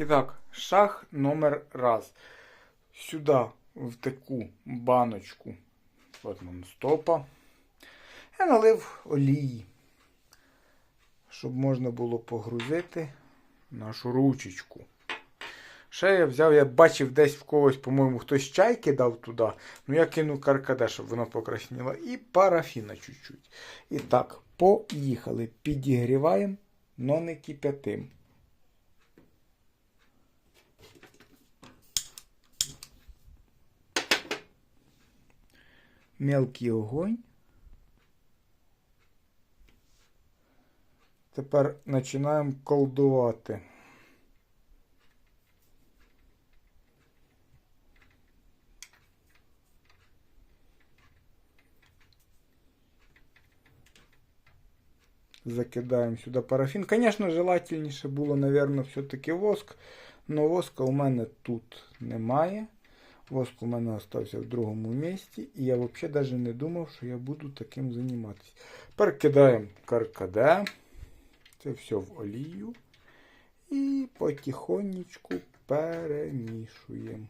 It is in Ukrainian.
І так, шаг номер раз. Сюди, в таку баночку от монстопа, я налив олії, щоб можна було погрузити нашу ручечку. Ще я взяв, я бачив десь в когось, по-моєму, хтось чай кидав туди. Ну я кинув каркаде, щоб воно покрасніло. І парафіна чуть-чуть. І так, поїхали. Підігріваємо, но не кип'ятим. Мелкий огонь. Тепер починаємо колдувати. Закидаємо сюди парафін. Звісно, желательніше було, мабуть, все-таки воск. Но воска у мене тут немає. Воск у мене залишився в другому місці. І я взагалі навіть не думав, що я буду таким займатися. Перекидаємо каркаде. Це все в олію. І потихонечку перемішуємо.